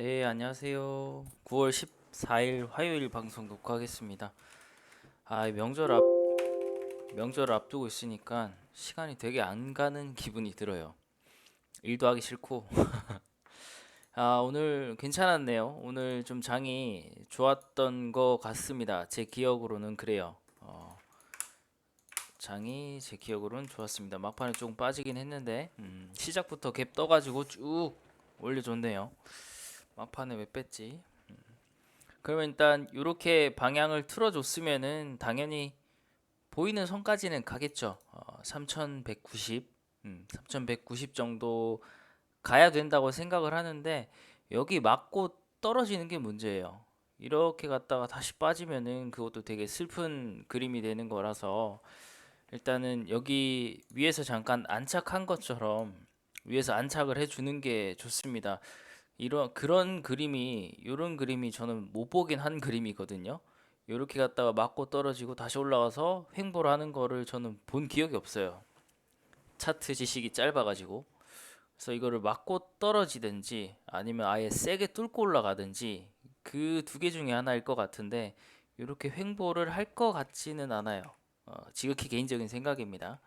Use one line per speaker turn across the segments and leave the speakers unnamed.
네, 안녕하세요. 9월 14일 화요일 방송 녹화하겠습니다. 아, 명절 앞 명절 앞두고 있으니까 시간이 되게 안 가는 기분이 들어요. 일도 하기 싫고. 아, 오늘 괜찮았네요. 오늘 좀 장이 좋았던 것 같습니다. 제 기억으로는 그래요. 어, 장이 제 기억으로는 좋았습니다. 막판에 조금 빠지긴 했는데 음, 시작부터 갭 떠가지고 쭉 올려줬네요. 막판에 왜 뺐지? 음. 그러면 일단 이렇게 방향을 틀어줬으면은 당연히 보이는 선까지는 가겠죠. 어, 3190, 음, 3190 정도 가야 된다고 생각을 하는데 여기 맞고 떨어지는 게 문제예요. 이렇게 갔다가 다시 빠지면은 그것도 되게 슬픈 그림이 되는 거라서 일단은 여기 위에서 잠깐 안착한 것처럼 위에서 안착을 해주는 게 좋습니다. 이런 그런 그림이 이런 그림이 저는 못 보긴 한 그림이거든요. 이렇게 갔다가 맞고 떨어지고 다시 올라가서 횡보를 하는 거를 저는 본 기억이 없어요. 차트 지식이 짧아가지고 그래서 이거를 맞고 떨어지든지 아니면 아예 세게 뚫고 올라가든지 그 두 개 중에 하나일 것 같은데 이렇게 횡보를 할 것 같지는 않아요. 어, 지극히 개인적인 생각입니다.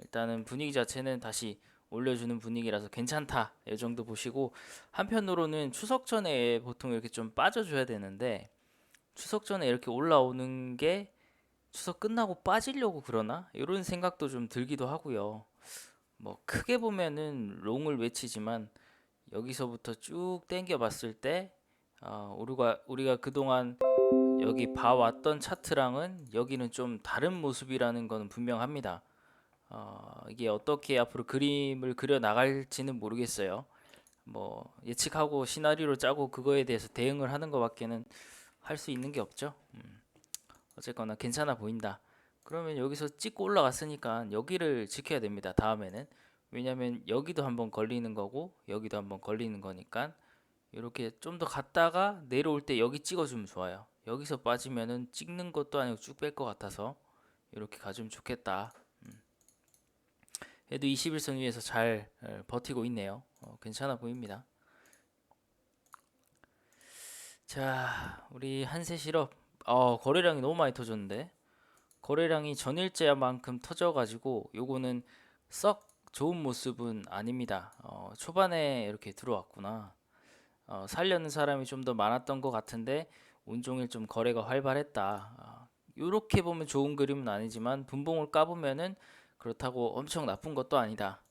일단은 분위기 자체는 다시 올려주는 분위기라서 괜찮다. 이 정도 보시고 한편으로는 추석 전에 보통 이렇게 좀 빠져줘야 되는데 추석 전에 이렇게 올라오는 게 추석 끝나고 빠지려고 그러나? 이런 생각도 좀 들기도 하고요. 뭐 크게 보면은 롱을 외치지만 여기서부터 쭉 당겨 봤을 때 어, 우리가 우리가 그동안 여기 봐왔던 차트랑은 여기는 좀 다른 모습이라는 것은 분명합니다. 어, 이게 어떻게 앞으로 그림을 그려 나갈지는 모르겠어요. 뭐 예측하고 시나리오를 짜고 그거에 대해서 대응을 하는 것밖에는 할 수 있는 게 없죠. 음, 어쨌거나 괜찮아 보인다. 그러면 여기서 찍고 올라갔으니까 여기를 지켜야 됩니다. 다음에는 왜냐면 여기도 한번 걸리는 거고 여기도 한번 걸리는 거니까 이렇게 좀 더 갔다가 내려올 때 여기 찍어주면 좋아요. 여기서 빠지면은 찍는 것도 아니고 쭉 뺄 것 같아서 이렇게 가주면 좋겠다. 얘도 21선 위에서 잘 어, 버티고 있네요. 어, 괜찮아 보입니다. 자, 우리 한세 실업. 어, 거래량이 너무 많이 터졌는데. 거래량이 전일제만큼 터져가지고 요거는 썩 좋은 모습은 아닙니다. 어, 초반에 이렇게 들어왔구나. 어, 살려는 사람이 좀 더 많았던 것 같은데 온종일 좀 거래가 활발했다. 어, 요렇게 보면 좋은 그림은 아니지만 분봉을 까보면은 그렇다고 엄청 나쁜 것도 아니다.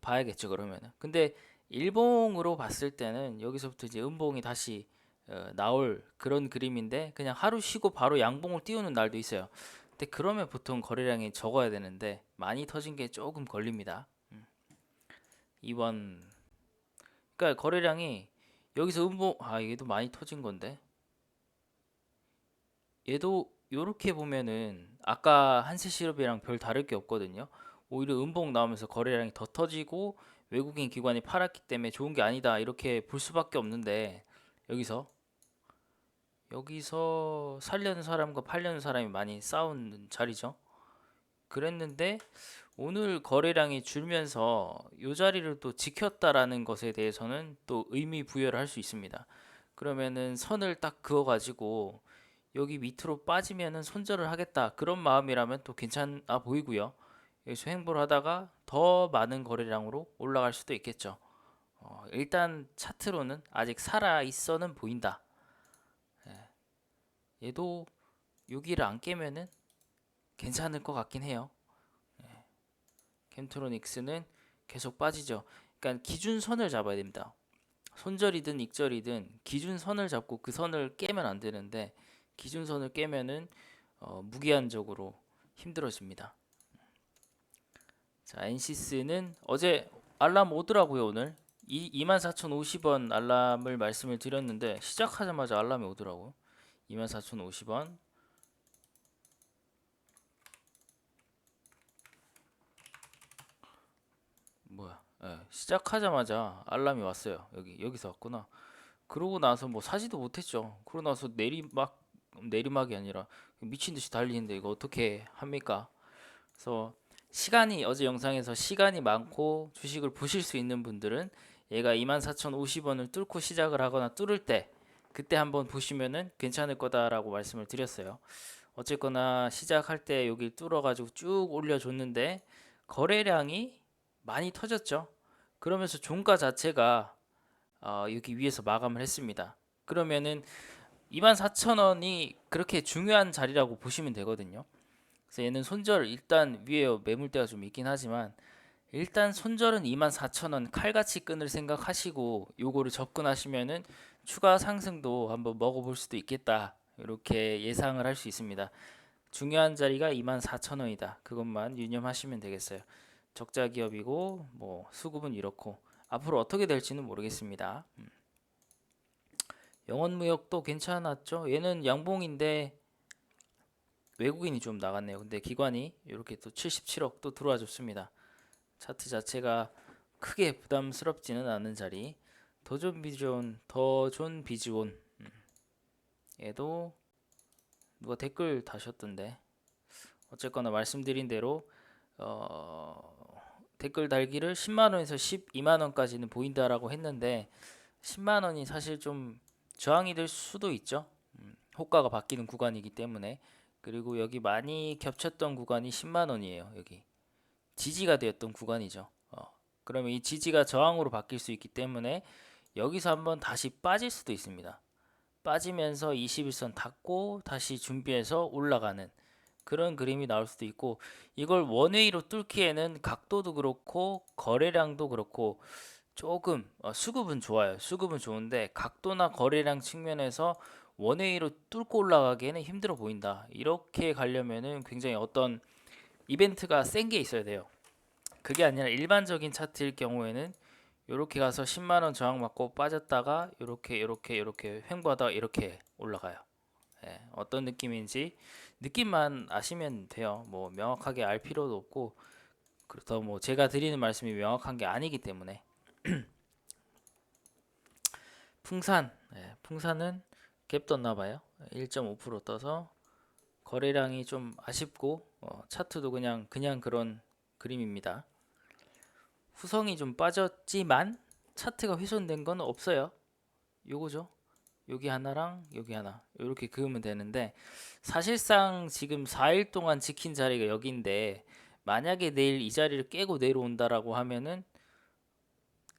봐야겠죠 그러면은. 근데 일봉으로 봤을 때는 여기서부터 이제 음봉이 다시 어, 나올 그런 그림인데 그냥 하루 쉬고 바로 양봉을 띄우는 날도 있어요. 근데 그러면 보통 거래량이 적어야 되는데 많이 터진 게 조금 걸립니다. 음. 2번 그러니까 거래량이 여기서 음봉 아 얘도 많이 터진 건데 얘도 요렇게 보면은 아까 한세 시럽이랑 별 다를 게 없거든요. 오히려 음봉 나오면서 거래량이 더 터지고 외국인 기관이 팔았기 때문에 좋은 게 아니다 이렇게 볼 수밖에 없는데 여기서 여기서 살려는 사람과 팔려는 사람이 많이 싸우는 자리죠. 그랬는데 오늘 거래량이 줄면서 이 자리를 또 지켰다라는 것에 대해서는 또 의미 부여를 할 수 있습니다. 그러면은 선을 딱 그어 가지고 여기 밑으로 빠지면은 손절을 하겠다 그런 마음이라면 또 괜찮아 보이고요. 여기서 횡보를 하다가 더 많은 거래량으로 올라갈 수도 있겠죠. 어, 일단 차트로는 아직 살아 있어는 보인다. 예. 얘도 여기를 안 깨면은 괜찮을 것 같긴 해요. 예. 캠트로닉스는 계속 빠지죠. 그러니까 기준선을 잡아야 됩니다. 손절이든 익절이든 기준선을 잡고 그 선을 깨면 안 되는데 기준선을 깨면은 어, 무기한적으로 힘들어집니다. 자, 엔시스는 어제 알람 오더라고요, 오늘. 이 24,050원 알람을 말씀을 드렸는데 시작하자마자 알람이 오더라고요. 24,050원. 뭐야? 예, 시작하자마자 알람이 왔어요. 여기 여기서 왔구나. 그러고 나서 뭐 사지도 못했죠. 그러고 나서 내리 막 내리막이 아니라 미친 듯이 달리는데 이거 어떻게 합니까? 그래서 시간이 어제 영상에서 시간이 많고 주식을 보실 수 있는 분들은 얘가 24,050원을 뚫고 시작을 하거나 뚫을 때 그때 한번 보시면은 괜찮을 거다라고 말씀을 드렸어요. 어쨌거나 시작할 때 여기 뚫어가지고 쭉 올려줬는데 거래량이 많이 터졌죠. 그러면서 종가 자체가 어, 여기 위에서 마감을 했습니다. 그러면은 24,000원이 그렇게 중요한 자리라고 보시면 되거든요. 그래서 얘는 손절 일단 위에 매물대가 좀 있긴 하지만 일단 손절은 24,000원 칼같이 끊을 생각하시고 요거를 접근하시면은 추가 상승도 한번 먹어볼 수도 있겠다 이렇게 예상을 할 수 있습니다. 중요한 자리가 24,000원이다. 그것만 유념하시면 되겠어요. 적자 기업이고 뭐 수급은 이렇고 앞으로 어떻게 될지는 모르겠습니다. 음. 영원무역도 괜찮았죠. 얘는 양봉인데 외국인이 좀 나갔네요. 근데 기관이 이렇게 또 77억 또 들어와 줬습니다. 차트 자체가 크게 부담스럽지는 않은 자리. 더존 비존, 더존 비즈온. 음. 얘도 누가 댓글 다셨던데. 어쨌거나 말씀드린 대로 어, 댓글 달기를 10만 원에서 12만 원까지는 보인다라고 했는데 10만 원이 사실 좀 저항이 될 수도 있죠. 음, 호가가 바뀌는 구간이기 때문에 그리고 여기 많이 겹쳤던 구간이 10만 원이에요. 여기 지지가 되었던 구간이죠. 어, 그러면 이 지지가 저항으로 바뀔 수 있기 때문에 여기서 한번 다시 빠질 수도 있습니다. 빠지면서 21선 닫고 다시 준비해서 올라가는 그런 그림이 나올 수도 있고 이걸 원웨이로 뚫기에는 각도도 그렇고 거래량도 그렇고 조금 어, 수급은 좋아요. 수급은 좋은데 각도나 거래량 측면에서 원웨이로 뚫고 올라가기에는 힘들어 보인다. 이렇게 가려면은 굉장히 어떤 이벤트가 센 게 있어야 돼요. 그게 아니라 일반적인 차트일 경우에는 이렇게 가서 10만 원 저항 맞고 빠졌다가 이렇게 이렇게 이렇게 횡보하다가 이렇게 올라가요. 예, 어떤 느낌인지 느낌만 아시면 돼요. 뭐 명확하게 알 필요도 없고 그렇다고 뭐 제가 드리는 말씀이 명확한 게 아니기 때문에 풍산 예, 풍산은 갭 떴나 봐요. 1.5% 떠서 거래량이 좀 아쉽고 어, 차트도 그냥 그냥 그런 그림입니다. 후성이 좀 빠졌지만 차트가 훼손된 건 없어요. 요거죠. 여기 하나랑 여기 하나 이렇게 그으면 되는데 사실상 지금 4일 동안 지킨 자리가 여기인데 만약에 내일 이 자리를 깨고 내려온다라고 하면은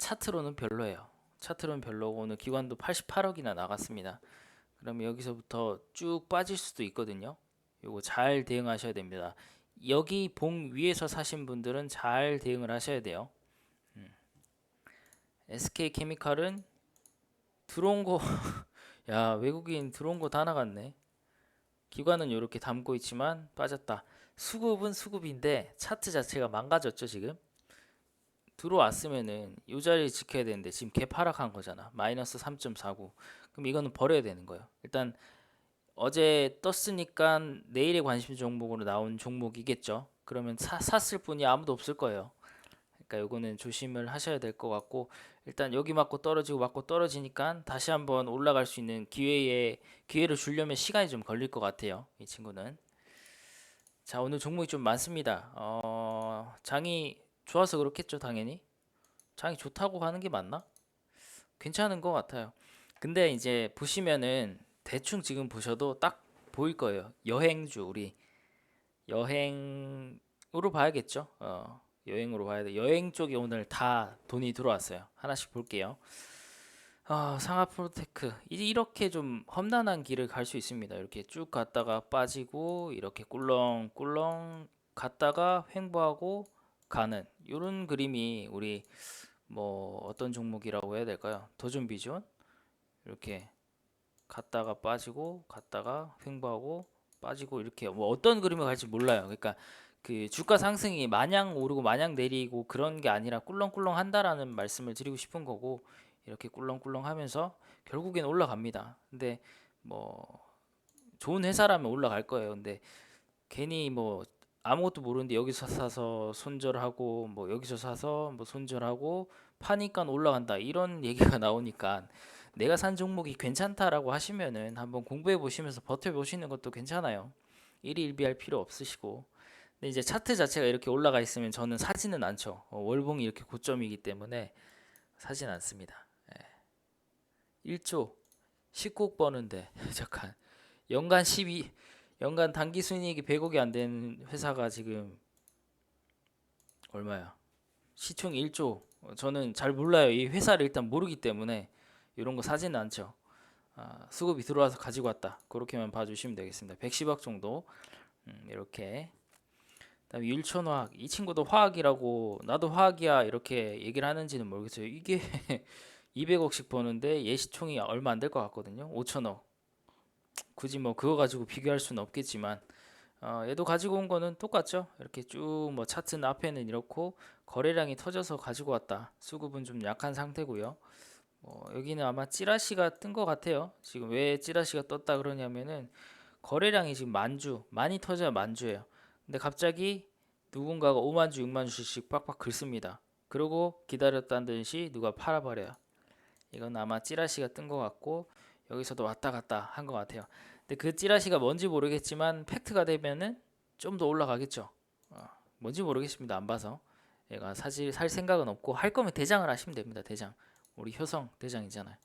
차트로는 별로예요. 차트로는 별로고 오늘 기관도 88억이나 나갔습니다. 그러면 여기서부터 쭉 빠질 수도 있거든요. 요거 잘 대응하셔야 됩니다. 여기 봉 위에서 사신 분들은 잘 대응을 하셔야 돼요. 음. SK 케미칼은 들어온 거, 야 외국인 들어온 거 다 나갔네. 기관은 이렇게 담고 있지만 빠졌다. 수급은 수급인데 차트 자체가 망가졌죠 지금. 들어왔으면은 이 자리 지켜야 되는데 지금 개 파락한 거잖아. 마이너스 3.49. 그럼 이거는 버려야 되는 거예요. 일단 어제 떴으니까 내일의 관심 종목으로 나온 종목이겠죠. 그러면 사, 샀을 분이 아무도 없을 거예요. 그러니까 요거는 조심을 하셔야 될 것 같고 일단 여기 맞고 떨어지고 맞고 떨어지니까 다시 한번 올라갈 수 있는 기회에 기회를 주려면 시간이 좀 걸릴 것 같아요. 이 친구는. 자 오늘 종목이 좀 많습니다. 어, 장이 좋아서 그렇겠죠 당연히. 장이 좋다고 하는 게 맞나? 괜찮은 것 같아요. 근데 이제 보시면은 대충 지금 보셔도 딱 보일 거예요. 여행주 우리 여행으로 봐야겠죠. 어, 여행으로 봐야 돼. 여행 쪽에 오늘 다 돈이 들어왔어요. 하나씩 볼게요. 아, 상하 프로테크 이렇게 좀 험난한 길을 갈 수 있습니다. 이렇게 쭉 갔다가 빠지고 이렇게 꿀렁꿀렁 갔다가 횡보하고 가는 이런 그림이 우리 뭐 어떤 종목이라고 해야 될까요? 도전 비전 이렇게 갔다가 빠지고 갔다가 횡보하고 빠지고 이렇게 뭐 어떤 그림을 갈지 몰라요. 그러니까 그 주가 상승이 마냥 오르고 마냥 내리고 그런 게 아니라 꿀렁꿀렁 한다라는 말씀을 드리고 싶은 거고 이렇게 꿀렁꿀렁 하면서 결국엔 올라갑니다. 근데 뭐 좋은 회사라면 올라갈 거예요. 근데 괜히 뭐 아무것도 모르는데 여기서 사서 손절하고 뭐 여기서 사서 뭐 손절하고 파니까 올라간다 이런 얘기가 나오니까 내가 산 종목이 괜찮다라고 하시면은 한번 공부해 보시면서 버텨 보시는 것도 괜찮아요. 일희일비할 필요 없으시고. 근데 이제 차트 자체가 이렇게 올라가 있으면 저는 사지는 않죠. 어, 월봉이 이렇게 고점이기 때문에 사진 않습니다. 예. 1조 10곡 버는데 잠깐 연간 12 연간 단기 순이익이 100억이 안 되는 회사가 지금 얼마야? 시총이 1조. 어, 저는 잘 몰라요. 이 회사를 일단 모르기 때문에 이런 거 사지는 않죠. 아, 수급이 들어와서 가지고 왔다. 그렇게만 봐주시면 되겠습니다. 110억 정도. 음, 이렇게. 그다음에 율촌화학 이 친구도 화학이라고 나도 화학이야 이렇게 얘기를 하는지는 모르겠어요. 이게 200억씩 버는데 예시총이 얼마 안 될 것 같거든요. 5천억. 굳이 뭐 그거 가지고 비교할 수는 없겠지만 어, 얘도 가지고 온 거는 똑같죠. 이렇게 쭉 뭐 차트는 앞에는 이렇고 거래량이 터져서 가지고 왔다. 수급은 좀 약한 상태고요. 어, 여기는 아마 찌라시가 뜬 것 같아요. 지금 왜 찌라시가 떴다 그러냐면은 거래량이 지금 만주 많이 터져야 만주예요. 근데 갑자기 누군가가 5만 주, 6만 주씩 빡빡 긁습니다. 그러고 기다렸다는 듯이 누가 팔아버려요. 이건 아마 찌라시가 뜬 것 같고 여기서도 왔다 갔다 한 것 같아요. 근데 그 찌라시가 뭔지 모르겠지만 팩트가 되면은 좀 더 올라가겠죠. 어, 뭔지 모르겠습니다. 안 봐서 얘가 사실 살 생각은 없고 할 거면 대장을 하시면 됩니다. 대장 우리 효성 대장이잖아요.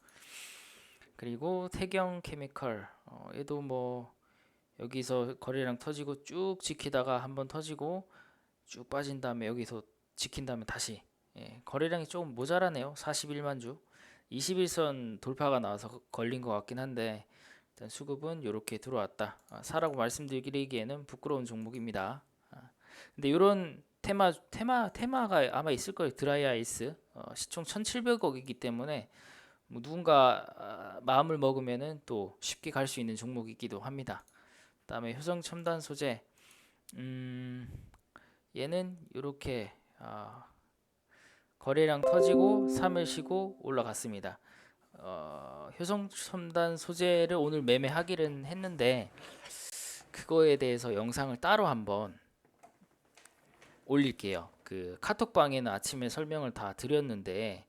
그리고 태경 케미컬 어, 얘도 뭐 여기서 거래량 터지고 쭉 지키다가 한번 터지고 쭉 빠진 다음에 여기서 지킨 다음에 다시 예, 거래량이 조금 모자라네요. 41만 주. 21선 돌파가 나와서 걸린 것 같긴 한데 일단 수급은 이렇게 들어왔다. 아, 사라고 말씀드리기에는 부끄러운 종목입니다. 아, 근데 이런 테마 테마 테마가 아마 있을 거예요. 드라이 아이스 어, 시총 1,700억이기 때문에 뭐 누군가 아, 마음을 먹으면은 또 쉽게 갈 수 있는 종목이기도 합니다. 그다음에 효성 첨단 소재 음, 얘는 이렇게 아, 거래량 터지고 3일 쉬고 올라갔습니다. 어, 효성 첨단 소재를 오늘 매매하기는 했는데 그거에 대해서 영상을 따로 한번 올릴게요. 그 카톡방에는 아침에 설명을 다 드렸는데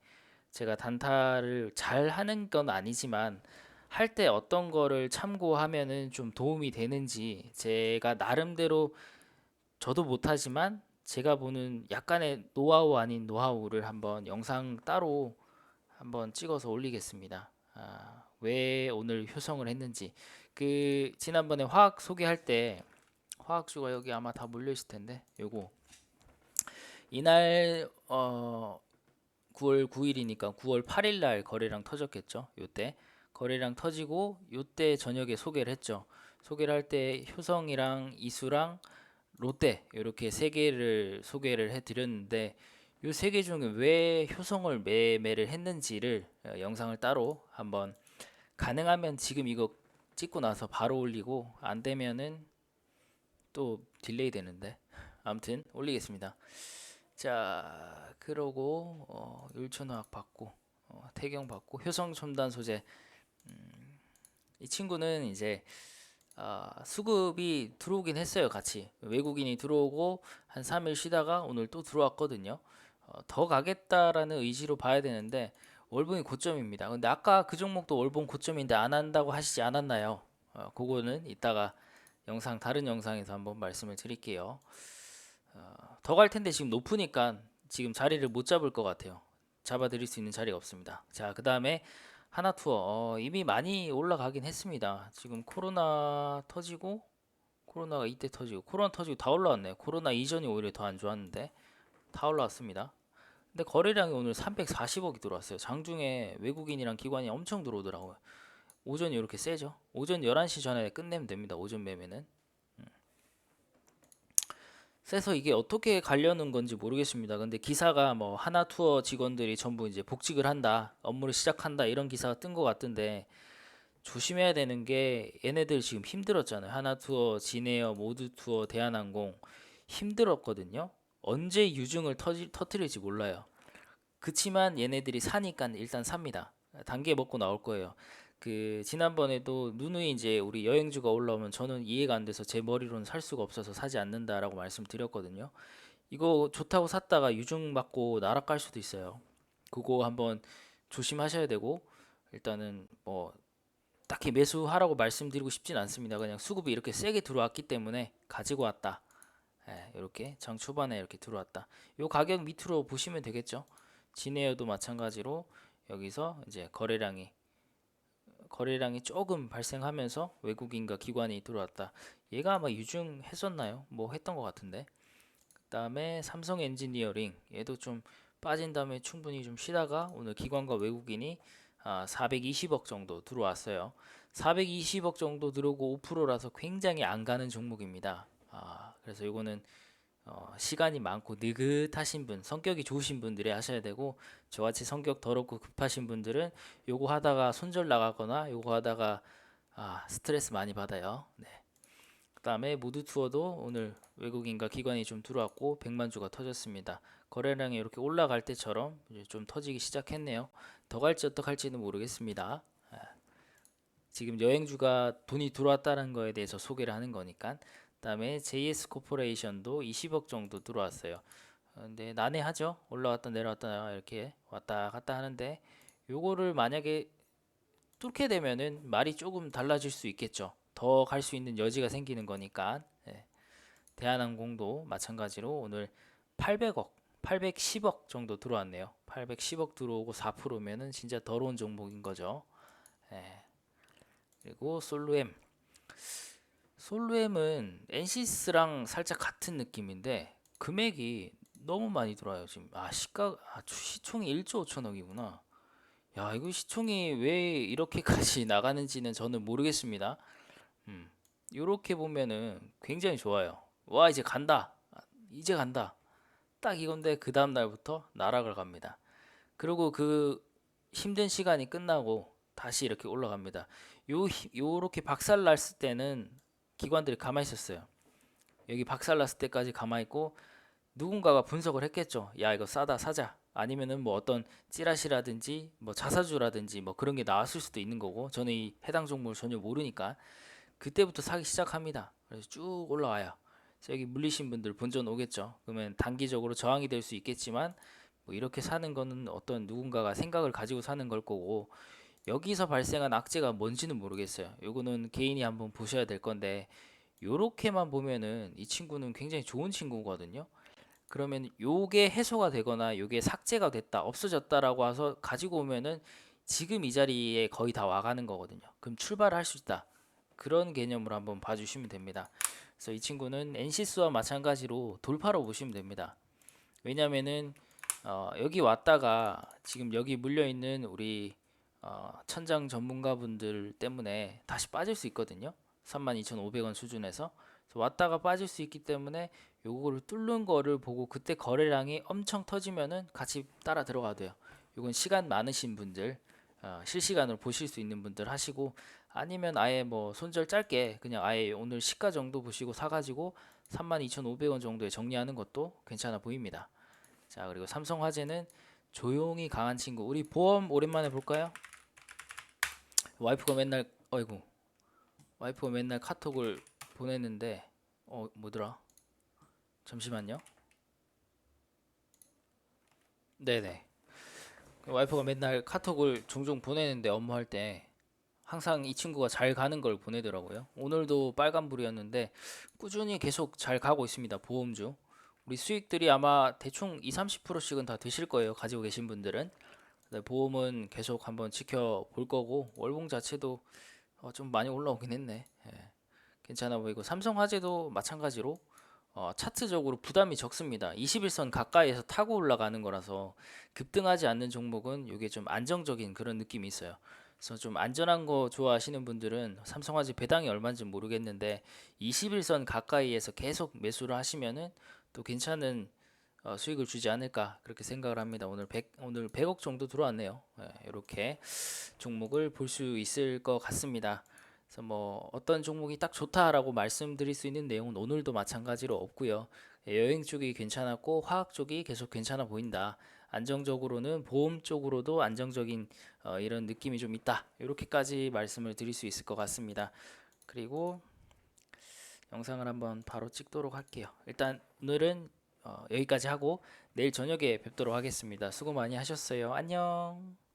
제가 단타를 잘 하는 건 아니지만 할 때 어떤 거를 참고하면은 좀 도움이 되는지 제가 나름대로 저도 못하지만 제가 보는 약간의 노하우 아닌 노하우를 한번 영상 따로 한번 찍어서 올리겠습니다. 아, 왜 오늘 효성을 했는지 그 지난번에 화학 소개할 때 화학주가 여기 아마 다 몰려 있을 텐데 요거 이날 어 9월 9일이니까 9월 8일 날 거래량 터졌겠죠. 요때 거래량 터지고 요때 저녁에 소개를 했죠. 소개를 할 때 효성이랑 이수랑 롯데 이렇게 세 개를 소개를 해드렸는데 이 세 개 중에 왜 효성을 매매를 했는지를 어, 영상을 따로 한번 가능하면 지금 이거 찍고 나서 바로 올리고 안 되면은 또 딜레이 되는데 아무튼 올리겠습니다. 자 그러고 어, 율촌화학 받고 어, 태경 받고 효성 첨단 소재 음, 이 친구는 이제 아, 수급이 들어오긴 했어요, 같이. 외국인이 들어오고 한 3일 쉬다가 오늘 또 들어왔거든요. 어, 더 가겠다라는 의지로 봐야 되는데 월봉이 고점입니다. 근데 아까 그 종목도 월봉 고점인데 안 한다고 하시지 않았나요? 어, 그거는 이따가 영상 다른 영상에서 한번 말씀을 드릴게요. 어, 더갈 텐데 지금 높으니까 지금 자리를 못 잡을 것 같아요. 잡아드릴 수 있는 자리가 없습니다. 자, 그 다음에 하나 투어 어, 이미 많이 올라가긴 했습니다. 지금 코로나 터지고 코로나가 이때 터지고 코로나 터지고 다 올라왔네요. 코로나 이전이 오히려 더 안 좋았는데 다 올라왔습니다. 근데 거래량이 오늘 340억이 들어왔어요. 장중에 외국인이랑 기관이 엄청 들어오더라고요. 오전이 이렇게 세죠. 오전 11시 전에 끝내면 됩니다. 오전 매매는. 세서 이게 어떻게 가려는 건지 모르겠습니다. 근데 기사가 뭐 하나 투어 직원들이 전부 이제 복직을 한다, 업무를 시작한다 이런 기사가 뜬 것 같은데 조심해야 되는 게 얘네들 지금 힘들었잖아요. 하나 투어, 진에어, 모두 투어, 대한항공 힘들었거든요. 언제 유증을 터지, 터트릴지 몰라요. 그치만 얘네들이 사니까 일단 삽니다. 단계 먹고 나올 거예요. 그 지난번에도 누누이 이제 우리 여행주가 올라오면 저는 이해가 안 돼서 제 머리로는 살 수가 없어서 사지 않는다라고 말씀드렸거든요. 이거 좋다고 샀다가 유증 맞고 날아갈 수도 있어요. 그거 한번 조심하셔야 되고 일단은 뭐 딱히 매수하라고 말씀드리고 싶진 않습니다. 그냥 수급이 이렇게 세게 들어왔기 때문에 가지고 왔다. 예, 이렇게 장 초반에 이렇게 들어왔다. 요 가격 밑으로 보시면 되겠죠. 진에어도 마찬가지로 여기서 이제 거래량이 거래량이 조금 발생하면서 외국인과 기관이 들어왔다. 얘가 아마 유증 했었나요? 뭐 했던 것 같은데. 그다음에 삼성 엔지니어링 얘도 좀 빠진 다음에 충분히 좀 쉬다가 오늘 기관과 외국인이 아, 420억 정도 들어왔어요. 420억 정도 들어오고 5%라서 굉장히 안 가는 종목입니다. 아, 그래서 이거는 어, 시간이 많고 느긋하신 분, 성격이 좋으신 분들이 하셔야 되고 저같이 성격 더럽고 급하신 분들은 요거 하다가 손절 나가거나 요거 하다가 아, 스트레스 많이 받아요. 네. 그다음에 모두 투어도 오늘 외국인과 기관이 좀 들어왔고 100만 주가 터졌습니다. 거래량이 이렇게 올라갈 때처럼 좀 터지기 시작했네요. 더 갈지 어떡할지는 모르겠습니다. 아, 지금 여행주가 돈이 들어왔다는 거에 대해서 소개를 하는 거니까. 그다음에 JS 코퍼레이션도 20억 정도 들어왔어요. 어, 근데 난해하죠. 올라왔다 내려왔다 이렇게 왔다 갔다 하는데 요거를 만약에 뚫게 되면은 말이 조금 달라질 수 있겠죠. 더 갈 수 있는 여지가 생기는 거니까. 예. 대한항공도 마찬가지로 오늘 800억, 810억 정도 들어왔네요. 810억 들어오고 4%면은 진짜 더러운 종목인 거죠. 예. 그리고 솔루엠. 솔루엠은 엔시스랑 살짝 같은 느낌인데 금액이 너무 많이 들어와요. 지금 아 시가 아, 시총이 1조 5천억이구나. 야, 이거 시총이 왜 이렇게까지 나가는지는 저는 모르겠습니다. 음. 요렇게 보면은 굉장히 좋아요. 와, 이제 간다. 아, 이제 간다. 딱 이건데 그 다음 날부터 나락을 갑니다. 그리고 그 힘든 시간이 끝나고 다시 이렇게 올라갑니다. 요 히- 요렇게 박살 났을 때는 기관들이 가만히 있었어요. 여기 박살 났을 때까지 가만히 있고 누군가가 분석을 했겠죠. 야, 이거 싸다 사자. 아니면은 뭐 어떤 찌라시라든지 뭐 자사주라든지 뭐 그런 게 나왔을 수도 있는 거고 저는 이 해당 종목을 전혀 모르니까 그때부터 사기 시작합니다. 그래서 쭉 올라와요. 그래서 여기 물리신 분들 본전 오겠죠. 그러면 단기적으로 저항이 될 수 있겠지만 뭐 이렇게 사는 거는 어떤 누군가가 생각을 가지고 사는 걸 거고 여기서 발생한 악재가 뭔지는 모르겠어요. 요거는 개인이 한번 보셔야 될 건데 요렇게만 보면은 이 친구는 굉장히 좋은 친구거든요. 그러면 요게 해소가 되거나 요게 삭제가 됐다, 없어졌다라고 해서 가지고 오면은 지금 이 자리에 거의 다 와가는 거거든요. 그럼 출발할 수 있다. 그런 개념으로 한번 봐주시면 됩니다. 그래서 이 친구는 엔시스와 마찬가지로 돌파로 보시면 됩니다. 왜냐면은 어, 여기 왔다가 지금 여기 물려 있는 우리 어, 천장 전문가분들 때문에 다시 빠질 수 있거든요. 32,500원 수준에서 왔다가 빠질 수 있기 때문에 요거를 뚫는 거를 보고 그때 거래량이 엄청 터지면은 같이 따라 들어가도 돼요. 요건 시간 많으신 분들 어, 실시간으로 보실 수 있는 분들 하시고 아니면 아예 뭐 손절 짧게 그냥 아예 오늘 시가 정도 보시고 사가지고 32,500원 정도에 정리하는 것도 괜찮아 보입니다. 자 그리고 삼성화재는 조용히 강한 친구 우리 보험 오랜만에 볼까요? 와이프가 맨날 어이구 와이프가 맨날 카톡을 보냈는데 어 뭐더라? 잠시만요. 네네. 그 와이프가 맨날 카톡을 종종 보내는데 업무할 때 항상 이 친구가 잘 가는 걸 보내더라고요. 오늘도 빨간불이었는데 꾸준히 계속 잘 가고 있습니다. 보험주. 우리 수익들이 아마 대충 2, 30%씩은 다 되실 거예요. 가지고 계신 분들은. 네, 보험은 계속 한번 지켜볼 거고 월봉 자체도 어, 좀 많이 올라오긴 했네. 예. 괜찮아 보이고 삼성화재도 마찬가지로 어, 차트적으로 부담이 적습니다. 21선 가까이에서 타고 올라가는 거라서 급등하지 않는 종목은 이게 좀 안정적인 그런 느낌이 있어요. 그래서 좀 안전한 거 좋아하시는 분들은 삼성화재 배당이 얼마인지 모르겠는데 21선 가까이에서 계속 매수를 하시면은 또 괜찮은 어, 수익을 주지 않을까 그렇게 생각을 합니다. 오늘 100 오늘 100억 정도 들어왔네요. 이렇게 종목을 볼 수 있을 것 같습니다. 그래서 뭐 어떤 종목이 딱 좋다라고 말씀드릴 수 있는 내용은 오늘도 마찬가지로 없고요. 예, 여행 쪽이 괜찮았고 화학 쪽이 계속 괜찮아 보인다. 안정적으로는 보험 쪽으로도 안정적인 어, 이런 느낌이 좀 있다. 이렇게까지 말씀을 드릴 수 있을 것 같습니다. 그리고 영상을 한번 바로 찍도록 할게요. 일단 오늘은 어, 여기까지 하고 내일 저녁에 뵙도록 하겠습니다. 수고 많이 하셨어요. 안녕.